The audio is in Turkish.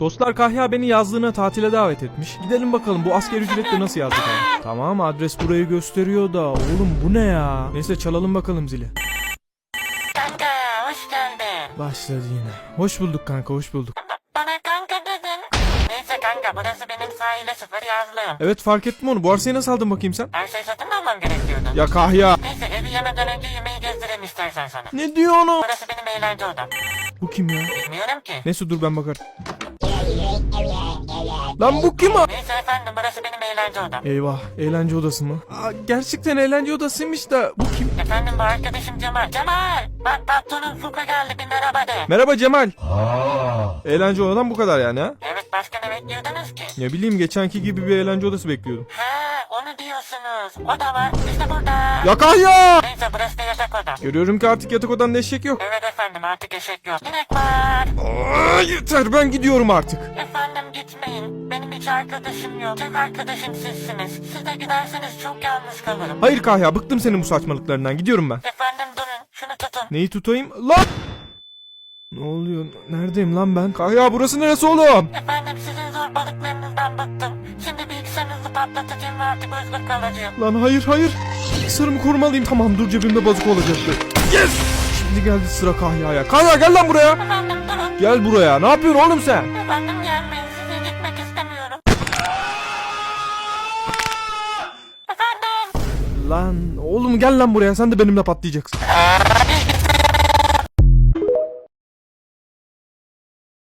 Dostlar Kahya beni yazlığına tatile davet etmiş. Gidelim bakalım bu asker ücretle nasıl yazdık abi. Tamam adres burayı gösteriyor da oğlum bu ne ya? Neyse çalalım bakalım zili. Kanka hoş geldin. Başladı yine. Hoş bulduk kanka hoş bulduk. Bana kanka dedin. Neyse kanka burası benim sahile sıfır yazlığım. Evet fark ettim onu. Bu arsayı nasıl aldın bakayım sen? Her şey satın mı almam gerekiyordu? Ya Kahya. Neyse evi yemeden önce yemeği gezdireyim istersen sana. Ne diyor onu? Burası benim eğlence odam. Bu kim ya? Bilmiyorum ki. Neyse dur ben bakarım. Lan bu kim ha? Neyse efendim burası benim eğlence odam. Eyvah eğlence odası mı? Aa, gerçekten eğlence odasıymış da bu kim? Efendim bu arkadaşım Cemal. Cemal! Bak patronun Fuka geldi bir merhaba de. Merhaba Cemal. Eğlence odadan bu kadar yani ha? Evet başka ne bekliyordunuz ki? Ne bileyim geçenki gibi bir eğlence odası bekliyordum. Ha onu diyorsunuz. O da var. İşte burada. Ya Kahya! Neyse burası da yatak odam. Görüyorum ki artık yatak odanda eşek yok. Evet efendim artık eşek yok. Sinek var. Aa, yeter ben gidiyorum artık. Efendim gitmeyin. Benim hiç arkadaşım yok. Tek arkadaşım sizsiniz. Siz de giderseniz çok yalnız kalırım. Hayır Kahya bıktım senin bu saçmalıklarından gidiyorum ben. Efendim durun. Şunu tutun. Neyi tutayım? Lan! Ne oluyor? Neredeyim lan ben? Kahya burası neresi oğlum? Efendim sizin zorbalıklarınızdan bıktım. Bilgisayarınızı patlatacağım ve artık özgür kalacağım. Lan hayır hayır. Bilgisayarımı korumalıyım. Tamam dur cebimde bazık olacaktı. Yes! Şimdi geldi sıra Kahya'ya. Kahya gel lan buraya. Efendim durun. Gel buraya. Ne yapıyorsun oğlum sen? Efendim gelmeyin. Size gitmek istemiyorum. Efendim. Lan oğlum gel lan buraya. Sen de benimle patlayacaksın.